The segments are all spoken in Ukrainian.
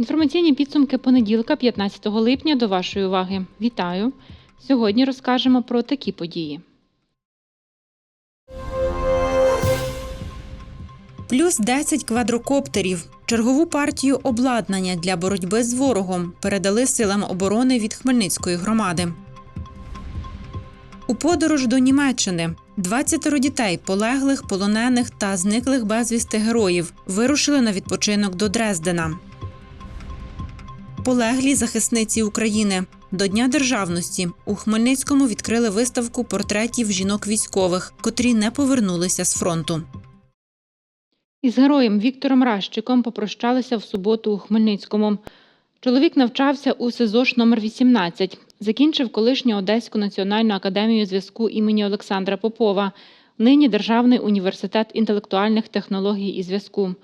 Інформаційні підсумки понеділка, 15 липня, до вашої уваги. Вітаю! Сьогодні розкажемо про такі події. Плюс 10 квадрокоптерів. Чергову партію обладнання для боротьби з ворогом передали силам оборони від Хмельницької громади. У подорож до Німеччини 20 дітей, полеглих, полонених та зниклих безвісти героїв, вирушили на відпочинок до Дрездена. Полеглі захисниці України. До Дня державності у Хмельницькому відкрили виставку портретів жінок військових, котрі не повернулися з фронту. Із героєм Віктором Ращиком попрощалися в суботу у Хмельницькому. Чоловік навчався у СИЗОШ номер 18 закінчив колишню Одеську національну академію зв'язку імені Олександра Попова, нині Державний університет інтелектуальних технологій і зв'язку.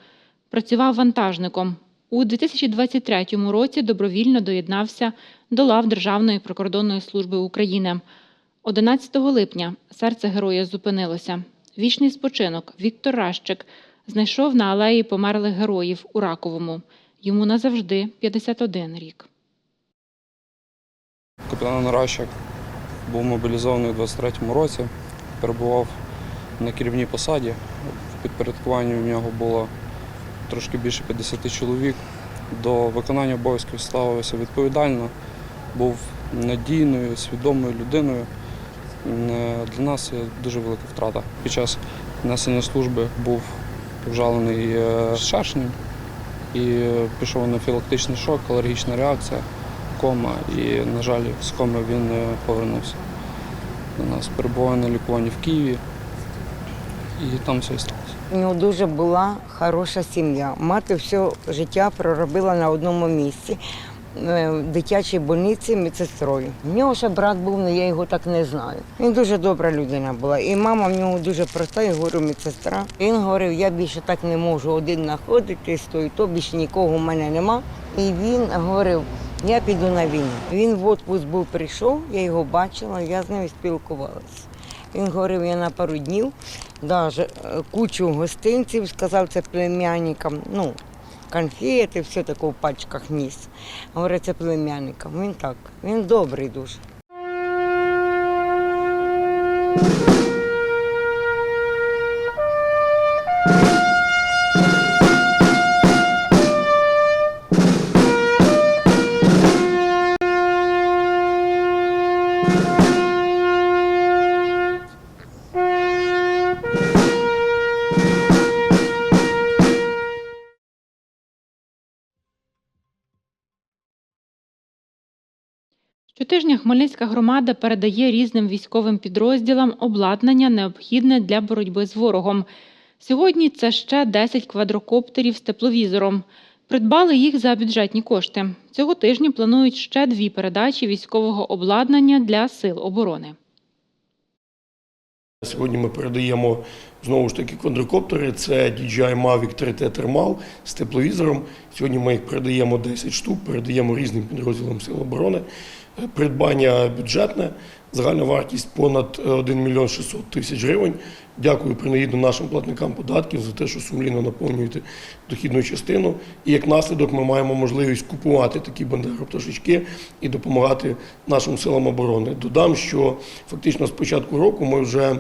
Працював вантажником. У 2023 році добровільно доєднався до лав Державної прикордонної служби України. 11 липня серце героя зупинилося. Вічний спочинок Віктор Ращик знайшов на алеї померлих героїв у Раковому. Йому назавжди 51 рік. Капітан Наращик був мобілізований у 23-му році, перебував на керівній посаді. В підпорядкуванні в нього було трошки більше 50 чоловік. До виконання обов'язків ставився відповідально, був надійною, свідомою людиною. Е, Для нас це дуже велика втрата. Під час несення служби був вжалений е, і е, пішов анафілактичний шок, алергічна реакція кома, і, на жаль, з коми він повернувся до нас. Перебуває на лікуванні в Києві, і там все і сталося. У нього дуже була хороша сім'я. Мати все життя проробила на одному місці в дитячій больниці медсестрою. У нього ще брат був, але я його так не знаю. Він дуже добра людина була. І мама в нього дуже проста, я говорю, медсестра. Він говорив, я більше так не можу один знаходитись, то то більше нікого в мене нема. І він говорив, я піду на війну. Він в отпуск був прийшов, я його бачила, я з ним спілкувалася. Він говорив, я на пару днів, даже е, кучу гостинців, сказав це племянникам, ну, конфети, все таке в пачках ніс. Говорить, це племянникам. Він так, він добрий дуже. Щотижня Хмельницька громада передає різним військовим підрозділам обладнання, необхідне для боротьби з ворогом. Сьогодні це ще 10 квадрокоптерів з тепловізором. Придбали їх за бюджетні кошти. Цього тижня планують ще дві передачі військового обладнання для сил оборони. Сьогодні ми передаємо знову ж таки квадрокоптери. Це DJI Mavic 3T Thermal з тепловізором. Сьогодні ми їх передаємо 10 штук, передаємо різним підрозділам Сил оборони. Е, Придбання бюджетне, загальна вартість понад 1 мільйон 600 тисяч гривень. Дякую принагідно нашим платникам податків за те, що сумлінно наповнюєте дохідну частину. І як наслідок ми маємо можливість купувати такі бандеропташечки і допомагати нашим силам оборони. Додам, що фактично з початку року ми вже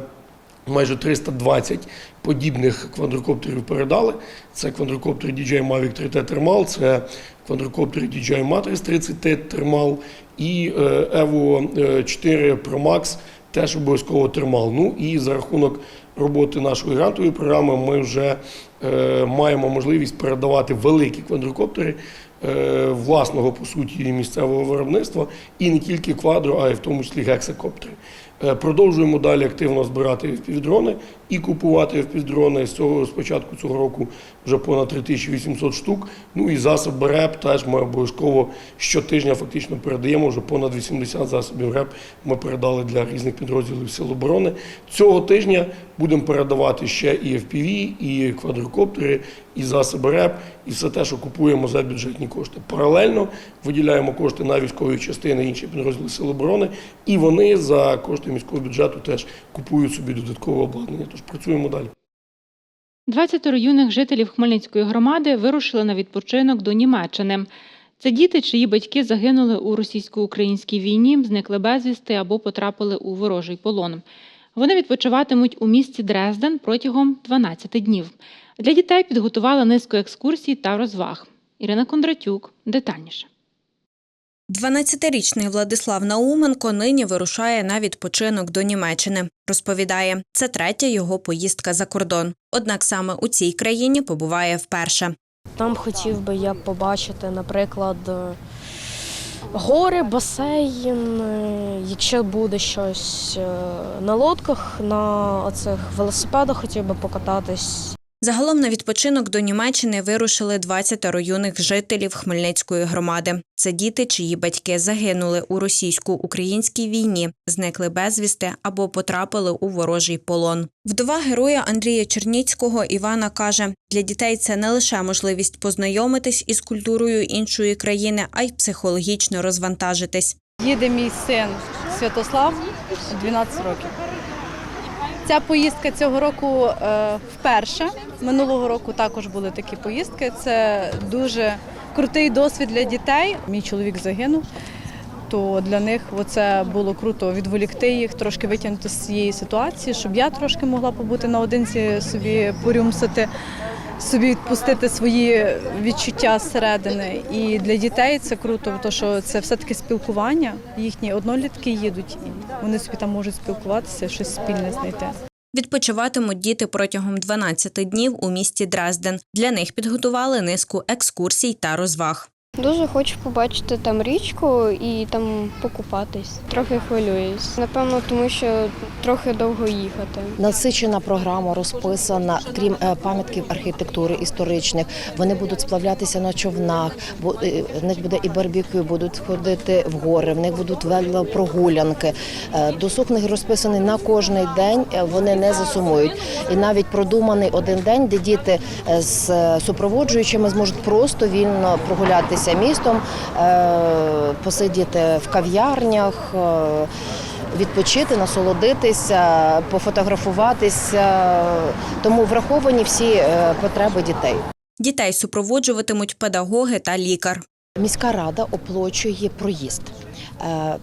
майже 320 подібних квадрокоптерів передали. Це квадрокоптер DJI Mavic 3T Thermal, це квадрокоптер DJI Matrix 30T Thermal і е, Evo 4 Pro Max теж обов'язково термал. Ну і за рахунок роботи нашої грантової програми ми вже е, маємо можливість передавати великі квадрокоптери е, власного по суті місцевого виробництва і не тільки квадро, а й в тому числі гексакоптери. Е, Продовжуємо далі активно збирати впівдрони і купувати впівдрони. З цього з початку цього року вже понад 3800 штук. Ну і засоби РЕП теж ми обов'язково щотижня фактично передаємо. Вже понад 80 засобів РЕП ми передали для різних підрозділів Сил оборони. Цього тижня будемо передавати ще і FPV, і квадрокоптери. і засоби РЕП, і все те, що купуємо за бюджетні кошти. Паралельно виділяємо кошти на військові частини, інші підрозділи Сил оборони, і вони за кошти міського бюджету теж купують собі додаткове обладнання. Тож працюємо далі. 20 юних жителів Хмельницької громади вирушили на відпочинок до Німеччини. Це діти, чиї батьки загинули у російсько-українській війні, зникли безвісти або потрапили у ворожий полон. Вони відпочиватимуть у місті Дрезден протягом 12 днів. Для дітей підготували низку екскурсій та розваг. Ірина Кондратюк детальніше. 12-річний Владислав Науменко нині вирушає на відпочинок до Німеччини. Розповідає, це третя його поїздка за кордон. Однак саме у цій країні побуває вперше. Там хотів би я побачити, наприклад, гори, басейн, якщо буде щось е, на лодках, на оцих велосипедах хотів би покататись. Загалом на відпочинок до Німеччини вирушили 20 юних жителів Хмельницької громади. Це діти, чиї батьки загинули у російсько-українській війні, зникли безвісти або потрапили у ворожий полон. Вдова героя Андрія Черніцького Івана каже: для дітей це не лише можливість познайомитись із культурою іншої країни, а й психологічно розвантажитись. Їде мій син Святослав 12 років. Ця поїздка цього року е, вперше. Минулого року також були такі поїздки. Це дуже крутий досвід для дітей. Мій чоловік загинув, то для них це було круто відволікти їх, трошки витягнути з цієї ситуації, щоб я трошки могла побути наодинці, собі порюмсити, собі відпустити свої відчуття зсередини. І для дітей це круто, тому що це все-таки спілкування. Їхні однолітки їдуть, і вони собі там можуть спілкуватися, щось спільне знайти. Відпочиватимуть діти протягом 12 днів у місті Дрезден. Для них підготували низку екскурсій та розваг. Дуже хочу побачити там річку і там покупатись. Трохи хвилююсь. Напевно, тому що трохи довго їхати. Насичена програма розписана, крім е, пам'ятків архітектури історичних. Вони будуть сплавлятися на човнах, бу- е, них буде і барбекю, будуть ходити в гори, в них будуть велопрогулянки. Е, Досуг них розписаний на кожний день. Вони не засумують. І навіть продуманий один день, де діти з супроводжуючими зможуть просто вільно прогулятися містом, е, посидіти в кав'ярнях. е, відпочити, насолодитися, пофотографуватися. Тому враховані всі е, потреби дітей. Дітей супроводжуватимуть педагоги та лікар. Міська рада оплачує проїзд.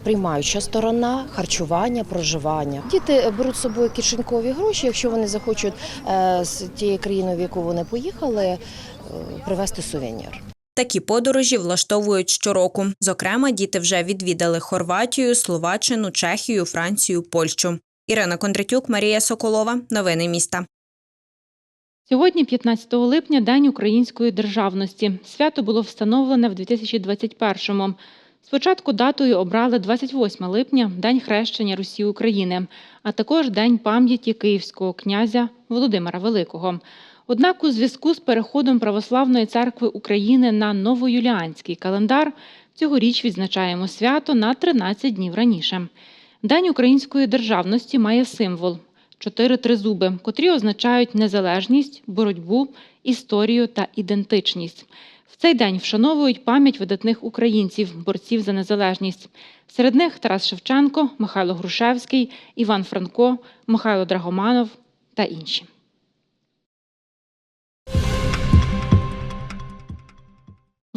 Приймаюча сторона, харчування, проживання. Діти беруть з собою кишенькові гроші, якщо вони захочуть з тієї країни, в яку вони поїхали, привезти сувенір. Такі подорожі влаштовують щороку. Зокрема, діти вже відвідали Хорватію, Словаччину, Чехію, Францію, Польщу. Ірина Кондратюк, Марія Соколова. Новини міста. Сьогодні, 15 липня, День української державності. Свято було встановлене в 2021-му. Спочатку датою обрали 28 липня День хрещення Русі України, а також День пам'яті київського князя Володимира Великого. Однак у зв'язку з переходом Православної церкви України на новоюліанський календар цьогоріч відзначаємо свято на 13 днів раніше. День української державності має символ чотири тризуби, котрі означають незалежність, боротьбу, історію та ідентичність. В цей день вшановують пам'ять видатних українців, борців за незалежність. Серед них Тарас Шевченко, Михайло Грушевський, Іван Франко, Михайло Драгоманов та інші.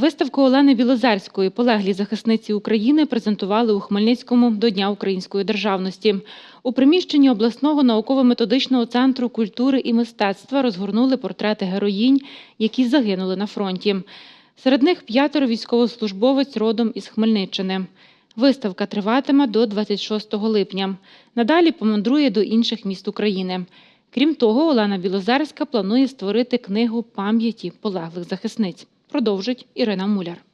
Виставку Олени Білозерської полеглі захисниці України презентували у Хмельницькому до Дня української державності. У приміщенні обласного науково-методичного центру культури і мистецтва розгорнули портрети героїнь, які загинули на фронті. Серед них п'ятеро військовослужбовець родом із Хмельниччини. Виставка триватиме до 26 липня. Надалі помандрує до інших міст України. Крім того, Олена Білозерська планує створити книгу пам'яті полеглих захисниць. Продовжить Ірина Муляр.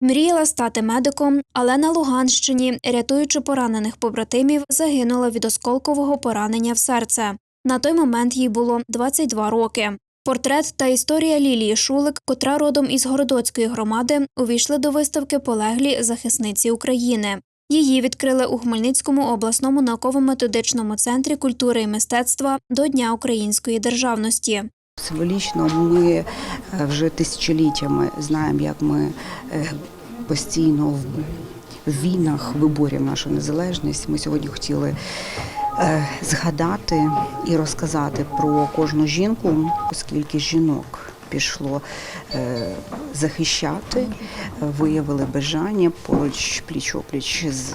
Мріяла стати медиком, але на Луганщині, рятуючи поранених побратимів, загинула від осколкового поранення в серце. На той момент їй було 22 роки. Портрет та історія Лілії Шулик, котра родом із Городоцької громади, увійшли до виставки полеглі захисниці України. Її відкрили у Хмельницькому обласному науково-методичному центрі культури і мистецтва до Дня української державності. Символічно ми е, вже тисячоліттями знаємо, як ми е, постійно в війнах виборюємо нашу незалежність. Ми сьогодні хотіли е, згадати і розказати про кожну жінку, оскільки жінок пішло захищати, виявили бажання поруч пліч-опліч з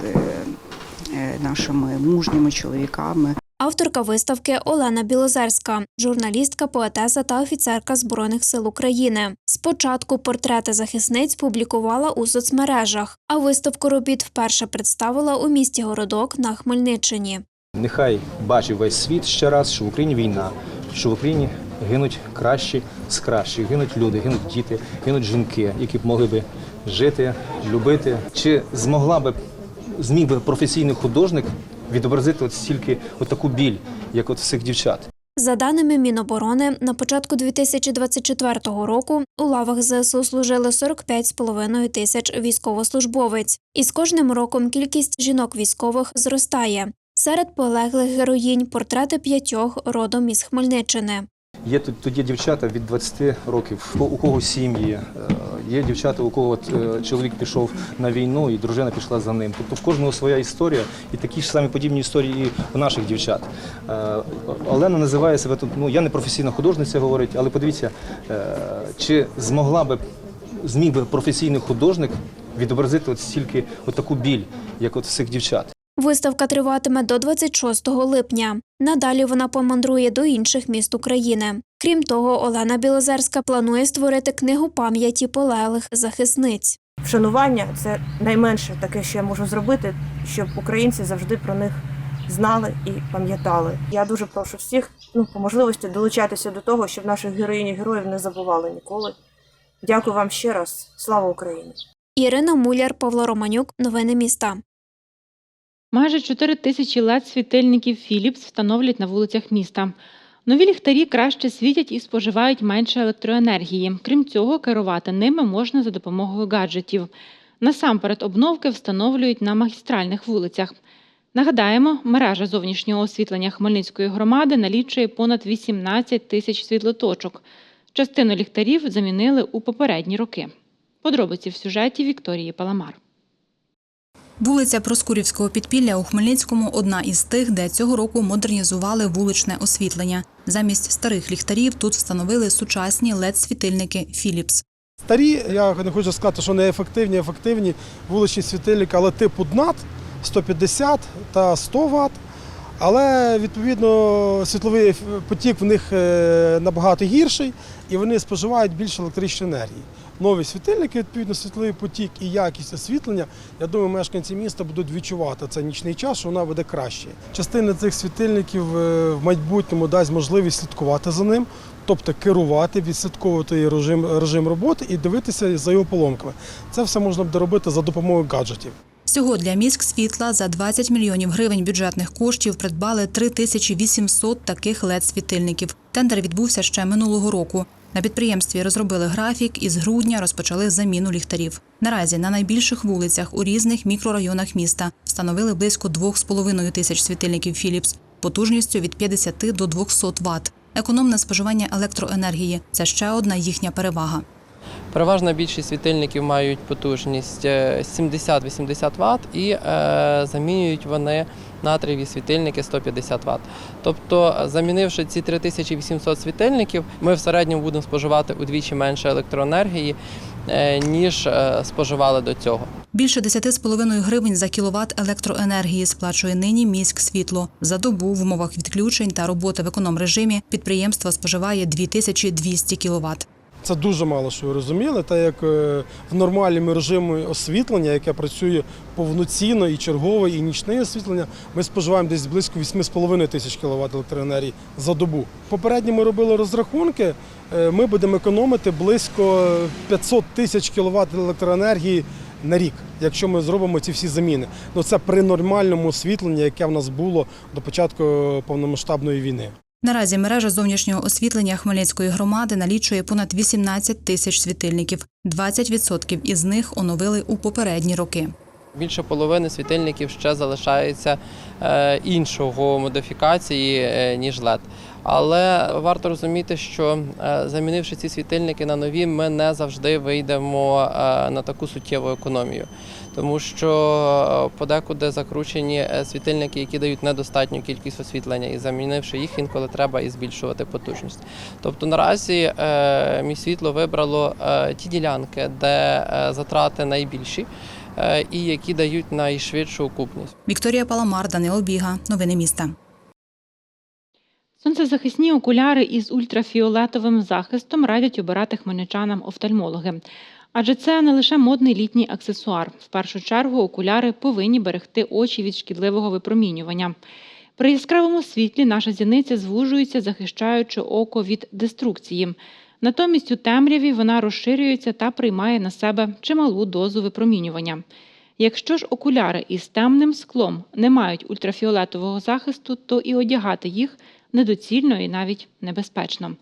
нашими мужніми чоловіками. Авторка виставки Олена Білозерська, журналістка, поетеса та офіцерка Збройних сил України. Спочатку портрети захисниць публікувала у соцмережах, а виставку робіт вперше представила у місті Городок на Хмельниччині. Нехай бачить весь світ ще раз, що в Україні війна, що в Україні гинуть кращі з кращих, гинуть люди, гинуть діти, гинуть жінки, які б могли би жити, любити. Чи змогла би зміг би професійний художник відобразити от стільки от таку біль, як от цих дівчат? За даними Міноборони, на початку 2024 року у лавах ЗСУ служили 45,5 тисяч військовослужбовець. І з кожним роком кількість жінок військових зростає. Серед полеглих героїнь портрети п'ятьох родом із Хмельниччини. Є тут, є дівчата від 20 років, у кого сім'ї, е, є дівчата, у кого е, чоловік пішов на війну і дружина пішла за ним. Тобто в кожного своя історія, і такі ж самі подібні історії і у наших дівчат. Е, Олена називає себе тут. Ну я не професійна художниця, говорить, але подивіться, чи змогла би зміг би професійний художник відобразити от стільки от таку біль, як от цих дівчат. Виставка триватиме до 26 липня. Надалі вона помандрує до інших міст України. Крім того, Олена Білозерська планує створити книгу пам'яті полеглих захисниць. Вшанування це найменше таке, що я можу зробити, щоб українці завжди про них знали і пам'ятали. Я дуже прошу всіх, ну по можливості долучатися до того, щоб наших героїнь і героїв не забували ніколи. Дякую вам ще раз. Слава Україні! Ірина Муляр, Павло Романюк. Новини міста. Майже 4 тисячі led світильників Philips встановлять на вулицях міста. Нові ліхтарі краще світять і споживають менше електроенергії. Крім цього, керувати ними можна за допомогою гаджетів. Насамперед обновки встановлюють на магістральних вулицях. Нагадаємо, мережа зовнішнього освітлення Хмельницької громади налічує понад 18 тисяч світлоточок. Частину ліхтарів замінили у попередні роки. Подробиці в сюжеті Вікторії Паламар. Вулиця Проскурівського підпілля у Хмельницькому одна із тих, де цього року модернізували вуличне освітлення. Замість старих ліхтарів тут встановили сучасні LED-світильники Philips. Старі, я не хочу сказати, що не ефективні, ефективні вуличні світильники, але типу ДНАТ 150 та 100 Вт. Але відповідно світловий потік в них е, набагато гірший і вони споживають більше електричної енергії. Нові світильники, відповідно, світловий потік і якість освітлення. Я думаю, мешканці міста будуть відчувати цей нічний час, що вона буде краще. Частина цих світильників е, в майбутньому дасть можливість слідкувати за ним, тобто керувати, відслідковувати режим, режим роботи і дивитися за його поломками. Це все можна буде робити за допомогою гаджетів. Всього для міськ світла за 20 мільйонів гривень бюджетних коштів придбали 3800 таких LED-світильників. Тендер відбувся ще минулого року. На підприємстві розробили графік і з грудня розпочали заміну ліхтарів. Наразі на найбільших вулицях у різних мікрорайонах міста встановили близько 2,5 тисяч світильників Philips потужністю від 50 до 200 Вт. Економне споживання електроенергії це ще одна їхня перевага. Переважна більшість світильників мають потужність е, 70-80 Вт і е, замінюють вони натрієві світильники 150 Вт. Тобто, замінивши ці 3800 світильників, ми в середньому будемо споживати удвічі менше електроенергії, е, ніж е, споживали до цього. Більше 10,5 гривень за кіловат електроенергії сплачує нині міськ світло. За добу в умовах відключень та роботи в економ-режимі підприємство споживає 2200 кіловат. Це дуже мало, що ви розуміли, так як е, в нормальному режимі освітлення, яке працює повноцінно і чергове, і нічне освітлення, ми споживаємо десь близько 8,5 тисяч кВт електроенергії за добу. Попередньо ми робили розрахунки, е, ми будемо економити близько 500 тисяч кВт електроенергії на рік, якщо ми зробимо ці всі заміни. Ну це при нормальному освітленні, яке в нас було до початку повномасштабної війни. Наразі мережа зовнішнього освітлення Хмельницької громади налічує понад 18 тисяч світильників. 20% із них оновили у попередні роки. Більше половини світильників ще залишається е, іншого модифікації, е, ніж LED. Але варто розуміти, що е, замінивши ці світильники на нові, ми не завжди вийдемо на таку суттєву економію. Тому що е, подекуди закручені е, світильники, які дають недостатню кількість освітлення, і замінивши їх, інколи треба і збільшувати потужність. Тобто наразі е, мій світло вибрало ті ділянки, де затрати найбільші і які дають найшвидшу окупність. Вікторія Паламар, Данило Біга. Новини міста. Сонцезахисні окуляри із ультрафіолетовим захистом радять обирати хмельничанам офтальмологи. Адже це не лише модний літній аксесуар. В першу чергу окуляри повинні берегти очі від шкідливого випромінювання. При яскравому світлі наша зіниця звужується, захищаючи око від деструкції. Натомість у темряві вона розширюється та приймає на себе чималу дозу випромінювання. Якщо ж окуляри із темним склом не мають ультрафіолетового захисту, то і одягати їх недоцільно і навіть небезпечно.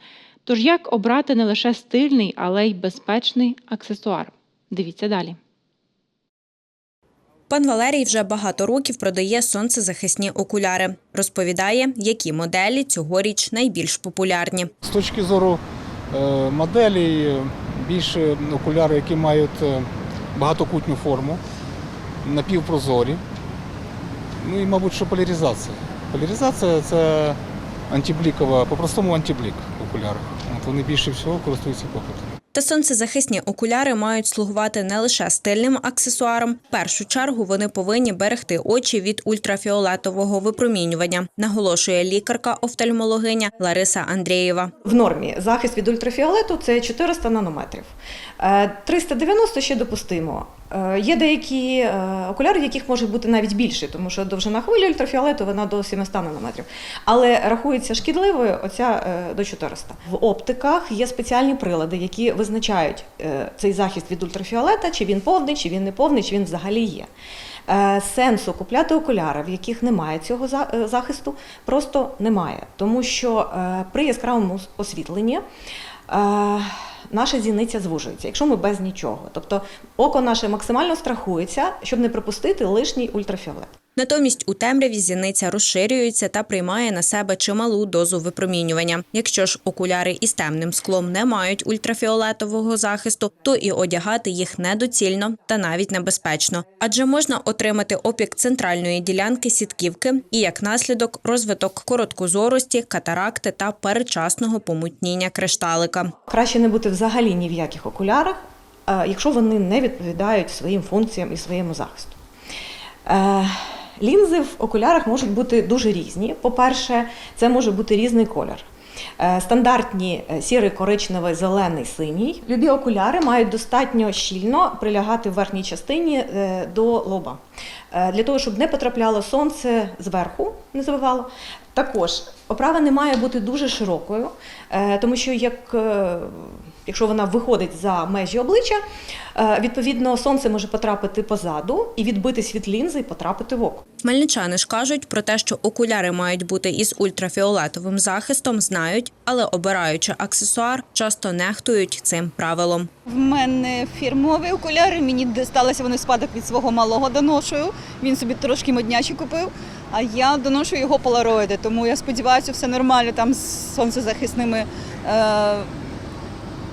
Тож як обрати не лише стильний, але й безпечний аксесуар? Дивіться далі. Пан Валерій вже багато років продає сонцезахисні окуляри. Розповідає, які моделі цьогоріч найбільш популярні. З точки зору е, моделей, е, більше окуляри, які мають е, багатокутню форму, напівпрозорі. Ну і, мабуть, що поляризація. Поляризація це антиблікова, по-простому антиблік окуляри. От вони більше всього користуються попитом. Та сонцезахисні окуляри мають слугувати не лише стильним аксесуаром. В першу чергу вони повинні берегти очі від ультрафіолетового випромінювання, наголошує лікарка-офтальмологиня Лариса Андрієва. В нормі захист від ультрафіолету це 400 нанометрів. Е, 390 ще допустимо. Е, Є деякі е, окуляри, в яких може бути навіть більше, тому що довжина хвилі ультрафіолету вона до 700 нанометрів. Але рахується шкідливою оця е, до 400. В оптиках є спеціальні прилади, які визначають цей захист від ультрафіолета, чи він повний, чи він не повний, чи він взагалі є. Сенсу купляти окуляри, в яких немає цього захисту, просто немає. Тому що при яскравому освітленні наша зіниця звужується, якщо ми без нічого. Тобто око наше максимально страхується, щоб не пропустити лишній ультрафіолет. Натомість у темряві зіниця розширюється та приймає на себе чималу дозу випромінювання. Якщо ж окуляри із темним склом не мають ультрафіолетового захисту, то і одягати їх недоцільно та навіть небезпечно, адже можна отримати опік центральної ділянки сітківки і як наслідок розвиток короткозорості, катаракти та передчасного помутніння кришталика. Краще не бути взагалі ні в яких окулярах, е, якщо вони не відповідають своїм функціям і своєму захисту. Лінзи в окулярах можуть бути дуже різні. По-перше, це може бути різний колір. Е, Стандартні е, сірий, коричневий, зелений, синій. Любі окуляри мають достатньо щільно прилягати в верхній частині е, до лоба. Для того, щоб не потрапляло сонце зверху, не забивало. Також оправа не має бути дуже широкою, тому що як, якщо вона виходить за межі обличчя, е, відповідно сонце може потрапити позаду і відбитись від лінзи і потрапити в око. Хмельничани ж кажуть про те, що окуляри мають бути із ультрафіолетовим захистом, знають, але обираючи аксесуар, часто нехтують цим правилом. В мене фірмові окуляри, мені дісталися вони в спадок від свого малого доношую. Він собі трошки моднячі купив, а я доношу його полароїди. Тому я сподіваюся, все нормально там з сонцезахисними е,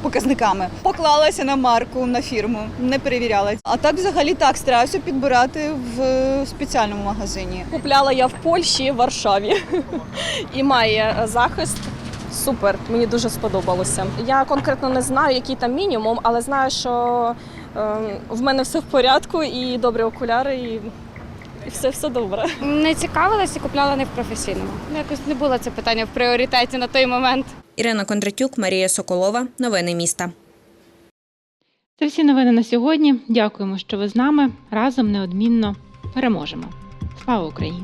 показниками. Поклалася на марку, на фірму, не перевіряла. А так взагалі так стараюся підбирати в спеціальному магазині. Купляла я в Польщі, в Варшаві. І має е, захист. Супер, мені дуже сподобалося. Я конкретно не знаю, який там мінімум, але знаю, що е, в мене все в порядку і добрі окуляри, і, і все, все добре. Не цікавилася, купляла не в професійному. Ну, Якось не було це питання в пріоритеті на той момент. Ірина Кондратюк, Марія Соколова. Новини міста. Це всі новини на сьогодні. Дякуємо, що ви з нами. Разом неодмінно переможемо. Слава Україні!